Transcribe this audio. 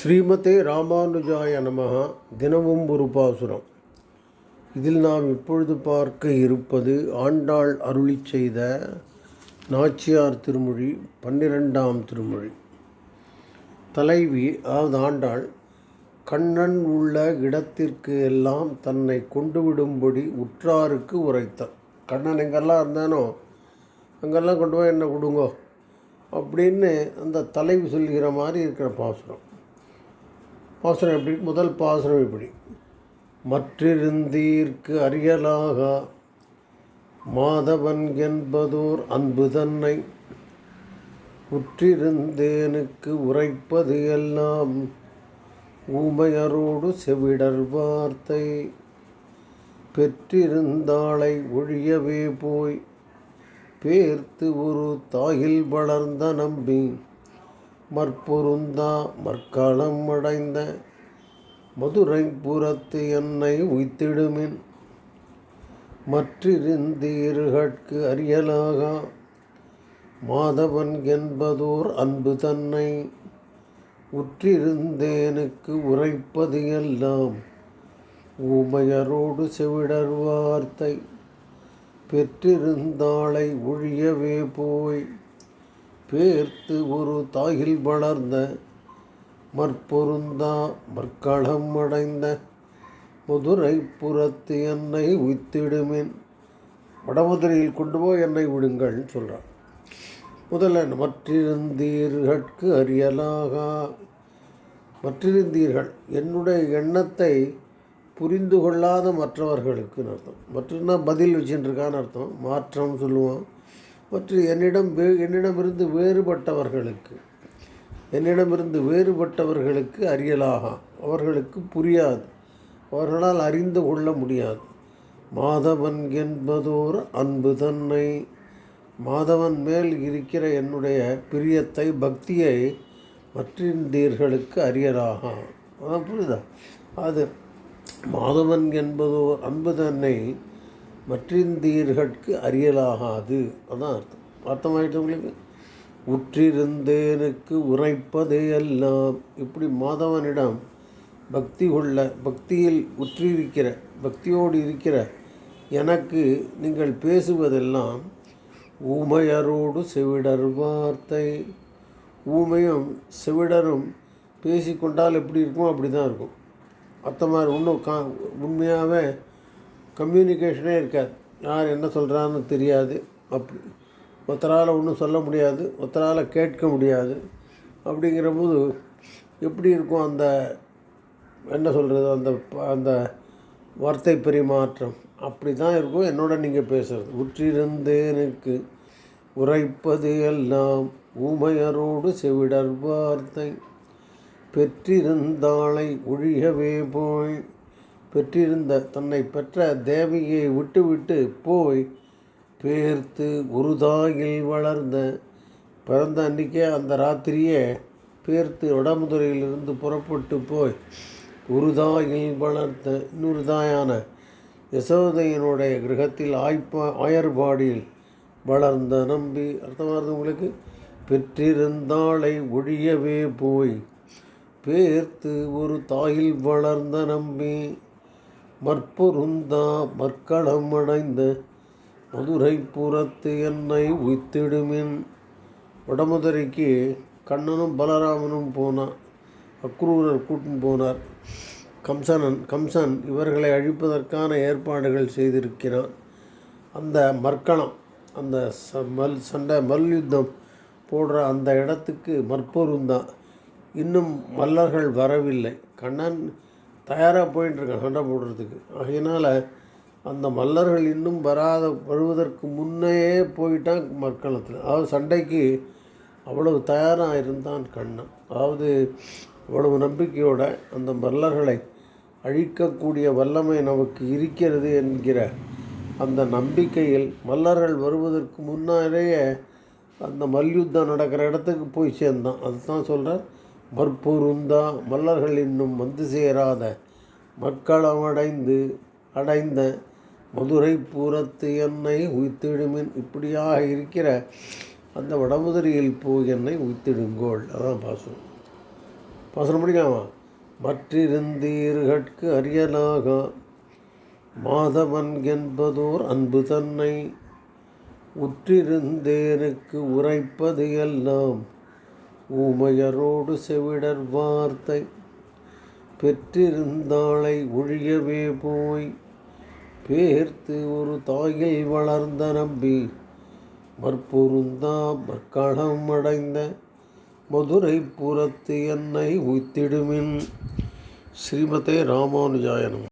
ஸ்ரீமதே ராமானுஜாய நமக தினமும் ஒரு பாசுரம். இதில் நாம் இப்பொழுது பார்க்க இருப்பது ஆண்டாள் அருளி செய்த நாச்சியார் திருமொழி பன்னிரெண்டாம் திருமொழி. தலைவி அதாவது ஆண்டாள் கண்ணன் உள்ள இடத்திற்கு எல்லாம் தன்னை கொண்டு விடும்படி உற்றாருக்கு உரைத்தார் கண்ணன் எங்கெல்லாம் இருந்தானோ அங்கெல்லாம் கொண்டு போய் என்ன கொடுங்கோ? அப்படின்னு அந்த தலைவி சொல்கிற மாதிரி இருக்கிற பாசுரம். பாசுரம் எப்படி? முதல் பாசுரம் இப்படி. மற்றிருந்தீர்க்கு அறியலாக மாதவன் என்பதோர் அன்பு தன்னை உற்றிருந்தேனுக்கு உரைப்பது எல்லாம் ஊமையரோடு செவிடர் வார்த்தை. பெற்றிருந்தாளை ஒழியவே போய் பேர்த்து ஒரு தாயில் வளர்ந்த நம்பி மற்பொருந்தா மற்காலம் அடைந்த மதுரை புறத்து என்னை உய்த்திடுமின். மற்றிருந்தீர்கட்கு அறியலாக மாதவன் என்பதோர் அன்பு தன்னை உற்றிருந்தேனுக்கு உரைப்பது எல்லாம் ஊமையரோடு செவிடர் வார்த்தை பெற்றிருந்தாளை ஒழியவே போய் பேர்த்து ஒரு தாயில் வளர்ந்த மற்பொருந்தா மற்களம் அடைந்த மதுரை புறத்து என்னை உய்த்திடுமேன். வடமதுரையில் கொண்டு போய் என்னை விடுங்கள் சொல்கிறார் முதல்ல மற்றிருந்தீர்கட்கு அறியலாகா? மற்றிருந்தீர்கள். என்னுடைய எண்ணத்தை புரிந்து கொள்ளாத மற்றவர்களுக்குன்னு அர்த்தம். மற்றன்னா பதில் வச்சுட்டுருக்கான்னு அர்த்தம். மாற்றம் சொல்லுவோம் மற்றும் என்னிடம் வே என்னிடமிருந்து வேறுபட்டவர்களுக்கு என்னிடமிருந்து வேறுபட்டவர்களுக்கு அறியலாகா. அவர்களுக்கு புரியாது. அவர்களால் அறிந்து கொள்ள முடியாது. மாதவன் என்பதோர் அன்பு தன்னை. மாதவன் மேல் இருக்கிற என்னுடைய பிரியத்தை பக்தியை மற்றிருந்தீர்களுக்கு அறியலாகா. அதான் புரியுதா? அது மாதவன் என்பதோர் அன்பு தன்னை மற்றிந்தீர்கட்கு அறியலாகாது அதான் அர்த்தம். அர்த்தமாயிட்டு உங்களுக்கு உற்றிருந்தேனுக்கு உரைப்பதே எல்லாம் இப்படி மாதவனிடம் பக்தி கொள்ள பக்தியில் உற்றிருக்கிற பக்தியோடு இருக்கிற எனக்கு நீங்கள் பேசுவதெல்லாம் ஊமையரோடு செவிடர் வார்த்தை. ஊமையும் செவிடரும் பேசிக்கொண்டால் எப்படி இருக்குமோ அப்படி தான் இருக்கும். மற்ற மாதிரி இன்னும் கா உண்மையாகவே கம்யூனிகேஷனே இருக்காது. யார் என்ன சொல்கிறான்னு தெரியாது. அப்படி ஒருத்தரால் ஒன்றும் சொல்ல முடியாது. ஒருத்தரால் கேட்க முடியாது. அப்படிங்கிற போது எப்படி இருக்கும் அந்த என்ன சொல்கிறது அந்த அந்த வார்த்தை பரிமாற்றம்? அப்படி தான் இருக்கும் என்னோட நீங்கள் பேசுகிறது உற்றிருந்தேனுக்கு உரைப்பது எல்லாம் ஊமையரோடு செவிடர் வார்த்தை. பெற்றிருந்தாளை ஒழியவே போய் பெற்றிருந்த தன்னை பெற்ற தேவியை விட்டுவிட்டு போய் பேர்த்து உருதாயில் வளர்ந்த பிறந்த அன்றைக்கே அந்த ராத்திரியே பேர்த்து வடமுதுரையிலிருந்து புறப்பட்டு போய் உருதாயில் வளர்த்த இன்னொரு தாயான யசோதையினுடைய கிரகத்தில் ஆய்ப்பா ஆயர்பாடியில் வளர்ந்த நம்பி அர்த்தமானது உங்களுக்கு? பெற்றிருந்தாளை ஒழியவே போய் பேர்த்து ஒரு தாயில் வளர்ந்த நம்பி. மற்பொருந்தா மற்களமடைந்த மதுரை புறத்து என்னை உய்த்திடுமின். வடமதுரைக்கு கண்ணனும் பலராமனும் போனான் அக்ரூரர் கூட்டின்னு போனார். கம்சனன் கம்சன் இவர்களை அழிப்பதற்கான ஏற்பாடுகள் செய்திருக்கிறான். அந்த மற்களம் அந்த ச மல் சண்டை மல்யுத்தம் போடுற அந்த இடத்துக்கு மற்பொருந்தான் இன்னும் மல்லர்கள் வரவில்லை. கண்ணன் தயாராக போயிட்டுருக்கேன் சண்டை போடுறதுக்கு. ஆகையினால் அந்த மல்லர்கள் இன்னும் வராத வருவதற்கு முன்னே போயிட்டான் மக்களத்தில். அதாவது சண்டைக்கு அவ்வளவு தயாராக இருந்தான் கண்ணன். அதாவது அவ்வளவு நம்பிக்கையோட அந்த மல்லர்களை அழிக்கக்கூடிய வல்லமை நமக்கு இருக்கிறது என்கிற அந்த நம்பிக்கையில் மல்லர்கள் வருவதற்கு முன்னாலேயே அந்த மல்யுத்தம் நடக்கிற இடத்துக்கு போய் சேர்ந்தான். அதுதான் சொல்கிறேன் மற்பொருந்தா மல்லர்கள் இன்னும் வந்து சேராத மக்களம் அடைந்து அடைந்த மதுரை பூரத்து என்னை உய்த்திடுமின். இப்படியாக இருக்கிற அந்த வடமுதிரியில் போய் என்னை உய்த்திடுங்கோள். அதான் பாசம் பாசனம் படிக்கலாமா மற்றிருந்தீர்கட்கு அரியலாக மாதவன் என்பதோர் அன்பு தன்னை உற்றிருந்தேனுக்கு உரைப்பது எல்லாம். ஊமையரோடு செவிடர் வார்த்தை. பெற்றிருந்தாளை ஒழியவே போய் பேர்த்து ஒரு தாயில் வளர்ந்த நம்பி. மற்பொருந்தா மற்களம் அடைந்த மதுரை புறத்து என்னை உய்த்திடுமின். ஸ்ரீமதே ராமானுஜாயனம்